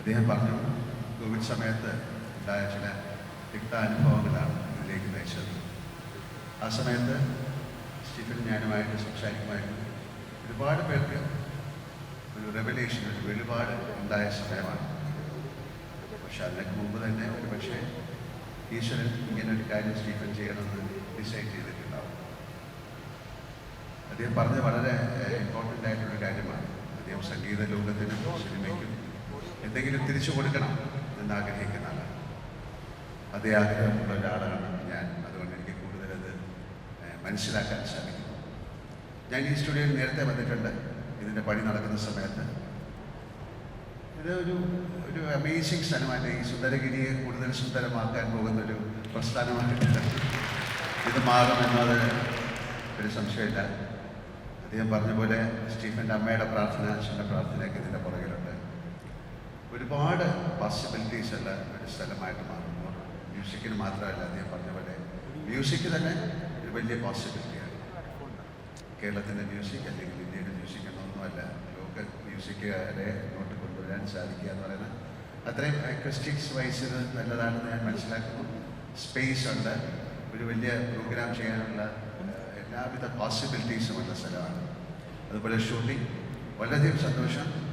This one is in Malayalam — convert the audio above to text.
അദ്ദേഹം പറഞ്ഞു കോവിഡ് സമയത്ത് ഉണ്ടായ ചില തിക്താനുഭവങ്ങളാണ് ഇതിലേക്ക് നയിച്ചത്. ആ സമയത്ത് സ്റ്റീഫൻ ഞാനുമായിട്ട് സംസാരിക്കുമായിരുന്നു. ഒരുപാട് പേർക്ക് ഒരു റെവലേഷൻ ഒരു വെളിപാട് ഉണ്ടായ സമയമാണ്. പക്ഷെ അതിനൊക്കെ മുമ്പ് തന്നെ ഒരു പക്ഷേ ഈശ്വരൻ ഇങ്ങനെ ഒരു കാര്യം സ്റ്റീഫൻ ചെയ്യണമെന്ന് ഡിസൈഡ് ചെയ്തിട്ടുണ്ടാവും. അദ്ദേഹം പറഞ്ഞ വളരെ ഇമ്പോർട്ടന്റ് ആയിട്ടുള്ള കാര്യമാണ്. അദ്ദേഹം സംഗീത ലോകത്തിനും സിനിമയ്ക്കും എന്തെങ്കിലും തിരിച്ചു കൊടുക്കണം എന്നാഗ്രഹിക്കുന്ന ആളാണ് അതേ ആഗ്രഹമുള്ള ഒരാളാണ് ഞാൻ. അതുകൊണ്ട് എനിക്ക് ഏഹ്, മനസ്സിലാക്കാൻ സാധിക്കും ഞാൻ ഈ സ്റ്റുഡിയോയിൽ നേരത്തെ വന്നിട്ടുണ്ട്. ഇതിന്റെ പണി നടക്കുന്ന സമയത്ത്. ഇത് ഒരു ഒരു അമേസിങ് സ്ഥലമാണ്. ഈ സുന്ദരഗിരിയെ കൂടുതൽ സുന്ദരമാക്കാൻ പോകുന്നൊരു പ്രസ്ഥാനമായിട്ടുണ്ട് ഇത്. മാറുമെന്നത് ഒരു സംശയമില്ല. അദ്ദേഹം പറഞ്ഞ പോലെ സ്റ്റീഫന്റെ അമ്മയുടെ പ്രാർത്ഥന അച്ഛന്റെ പ്രാർത്ഥനയൊക്കെ ഇതിന്റെ പുറകിലുണ്ട്. ഒരുപാട് പോസിബിലിറ്റീസ് ഉള്ള ഒരു സ്ഥലമായിട്ട് മാറുമ്പോൾ മ്യൂസിക്കിന് മാത്രമല്ല അദ്ദേഹം പറഞ്ഞ പോലെ മ്യൂസിക് തന്നെ ഒരു വലിയ പോസിബിലിറ്റിയാണ് കേരളത്തിന്റെ മ്യൂസിക് അല്ലെങ്കിൽ ഇന്ത്യയുടെ മ്യൂസിക് എന്നൊന്നുമല്ല ലോക്കൽ മ്യൂസിക്കുകാരെ മുന്നോട്ട് കൊണ്ടുവരാൻ സാധിക്കുക എന്ന് പറയുന്നത് അത്രയും അക്വസ്റ്റിക്സ് വൈസ് നല്ലതാണെന്ന് ഞാൻ മനസ്സിലാക്കുന്നു. സ്പേസ് ഉണ്ട്. ഒരു വലിയ പ്രോഗ്രാം ചെയ്യാനുള്ള എല്ലാവിധ പോസിബിലിറ്റീസും ഉള്ള സ്ഥലമാണ്. അതുപോലെ ഷൂട്ടിംഗ് വളരെയധികം സന്തോഷം.